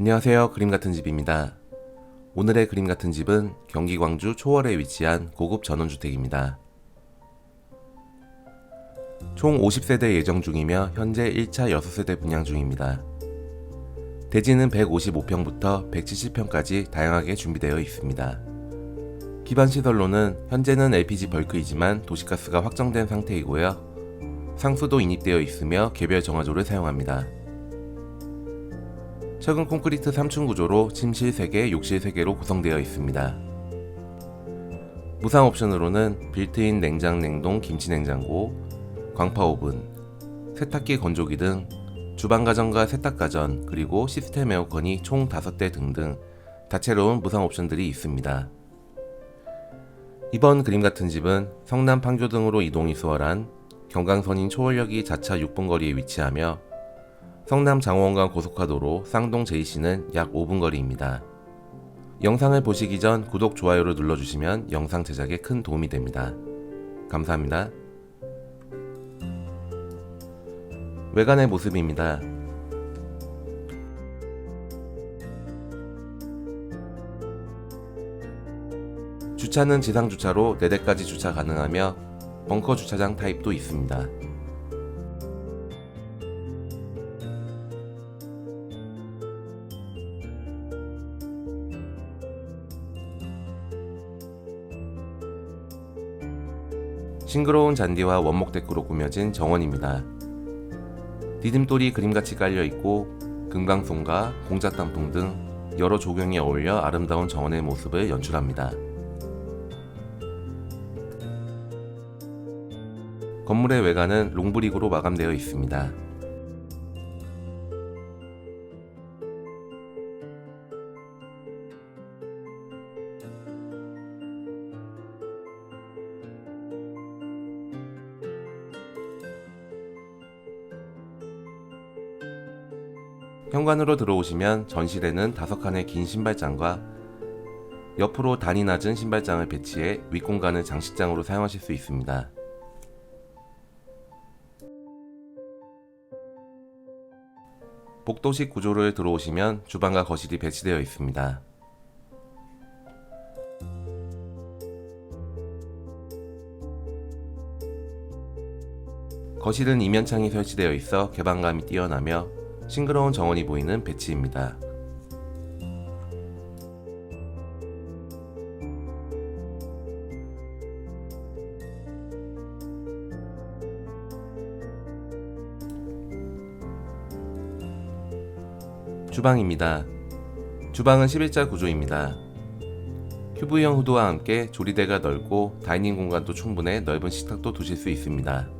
안녕하세요. 그림 같은 집입니다. 오늘의 그림 같은 집은 경기 광주 초월에 위치한 고급 전원주택입니다. 총 50세대 예정 중이며 현재 1차 6세대 분양 중입니다. 대지는 155평부터 170평까지 다양하게 준비되어 있습니다. 기반 시설로는 현재는 LPG 벌크이지만 도시가스가 확정된 상태이고요. 상수도 인입되어 있으며 개별 정화조를 사용합니다. 최근 콘크리트 3층 구조로 침실 3개, 욕실 3개로 구성되어 있습니다. 무상 옵션으로는 빌트인 냉장, 냉동, 김치 냉장고, 광파 오븐, 세탁기 건조기 등 주방 가전과 세탁 가전, 그리고 시스템 에어컨이 총 5대 등등 다채로운 무상 옵션들이 있습니다. 이번 그림 같은 집은 성남 판교 등으로 이동이 수월한 경강선인 초월역이 자차 6분 거리에 위치하며 성남 장원간 고속화도로 쌍동 JC는 약 5분 거리입니다. 영상을 보시기 전 구독, 좋아요를 눌러주시면 영상 제작에 큰 도움이 됩니다. 감사합니다. 외관의 모습입니다. 주차는 지상 주차로 4대까지 주차 가능하며 벙커 주차장 타입도 있습니다. 싱그러운 잔디와 원목 데크로 꾸며진 정원입니다. 디딤돌이 그림같이 깔려 있고 금강송과 단풍 등 여러 조경이 어울려 아름다운 정원의 모습을 연출합니다. 건물의 외관은 롱브릭으로 마감되어 있습니다. 현관으로 들어오시면 전실에는 다섯 칸의 긴 신발장과 옆으로 단이 낮은 신발장을 배치해 윗공간을 장식장으로 사용하실 수 있습니다. 복도식 구조를 들어오시면 주방과 거실이 배치되어 있습니다. 거실은 이면창이 설치되어 있어 개방감이 뛰어나며 싱그러운 정원이 보이는 배치입니다. 주방입니다. 주방은 11자 구조입니다. 큐브형 후드와 함께 조리대가 넓고 다이닝 공간도 충분해 넓은 식탁도 두실 수 있습니다.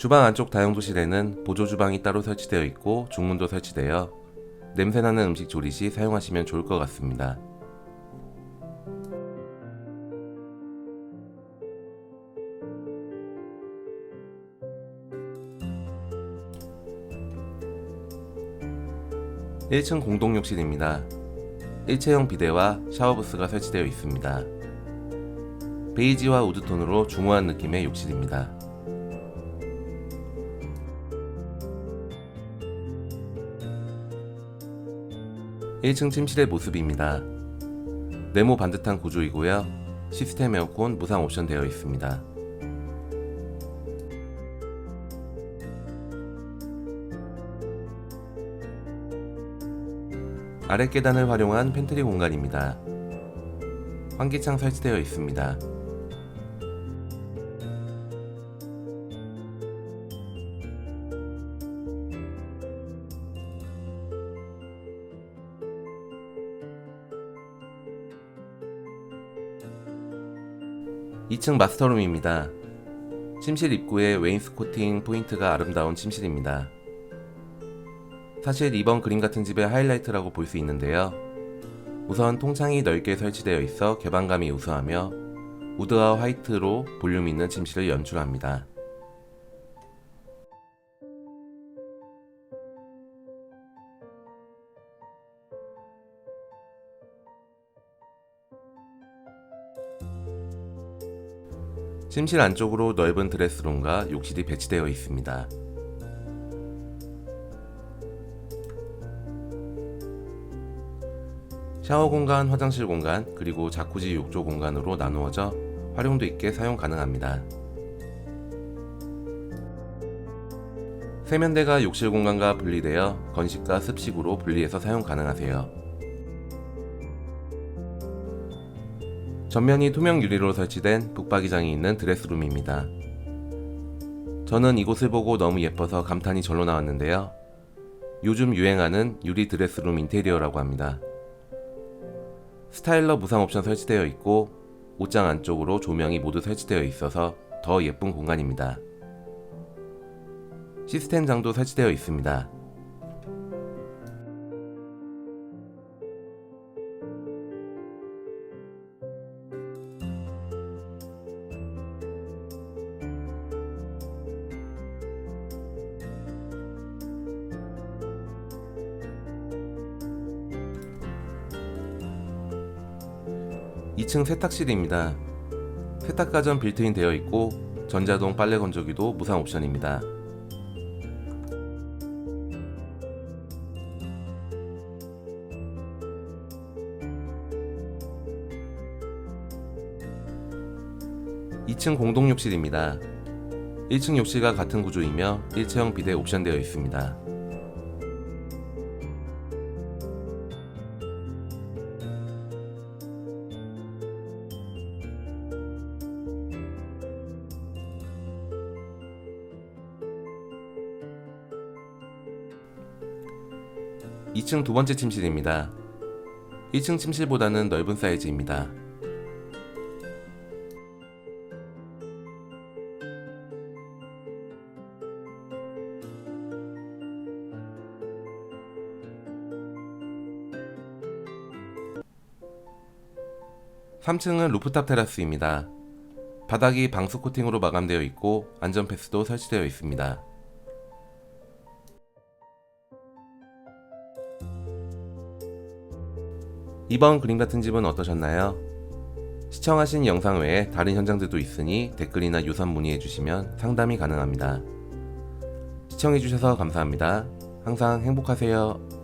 주방 안쪽 다용도실에는 보조 주방이 따로 설치되어 있고 중문도 설치되어 냄새나는 음식 조리 시 사용하시면 좋을 것 같습니다. (1층) 공동욕실입니다. 일체형 비데와 샤워부스가 설치되어 있습니다. 베이지와 우드톤으로 중후한 느낌의 욕실입니다. 1층 침실의 모습입니다. 네모 반듯한 구조이고요. 시스템 에어컨 무상 옵션 되어 있습니다. 아래 계단을 활용한 팬트리 공간입니다. 환기창 설치되어 있습니다. 2층 마스터룸입니다. 침실 입구에 웨인스코팅 포인트가 아름다운 침실입니다. 사실 이번 그림 같은 집의 하이라이트라고 볼 수 있는데요. 우선 통창이 넓게 설치되어 있어 개방감이 우수하며 우드와 화이트로 볼륨 있는 침실을 연출합니다. 침실 안쪽으로 넓은 드레스룸과 욕실이 배치되어 있습니다. 샤워 공간, 화장실 공간, 그리고 자쿠지 욕조 공간으로 나누어져 활용도 있게 사용 가능합니다. 세면대가 욕실 공간과 분리되어 건식과 습식으로 분리해서 사용 가능하세요. 전면이 투명 유리로 설치된 북박이장이 있는 드레스룸입니다. 저는 이곳을 보고 너무 예뻐서 감탄이 절로 나왔는데요. 요즘 유행하는 유리 드레스룸 인테리어라고 합니다. 스타일러 무상 옵션 설치되어 있고 옷장 안쪽으로 조명이 모두 설치되어 있어서 더 예쁜 공간입니다. 시스템 장도 설치되어 있습니다. 이층 세탁실입니다. 세탁 가전 빌트인 되어 있고 전자동 빨래 건조기도 무상 옵션입니다. 2층 공동 욕실입니다. 1층 욕실과 같은 구조이며 일체형 비대 옵션되어 있습니다. 이층두 번째 침실입니다. 1층 침실보다는 넓은 사이즈입니다. 삼층은 루프탑 테라스입니다. 바닥이 방수 코팅으로 마감되어 있고 안전 패스도 설치되어 있습니다. 이번 그림 같은 집은 어떠셨나요? 시청하신 영상 외에 다른 현장들도 있으니 댓글이나 유선 문의해 주시면 상담이 가능합니다. 시청해 주셔서 감사합니다. 항상 행복하세요.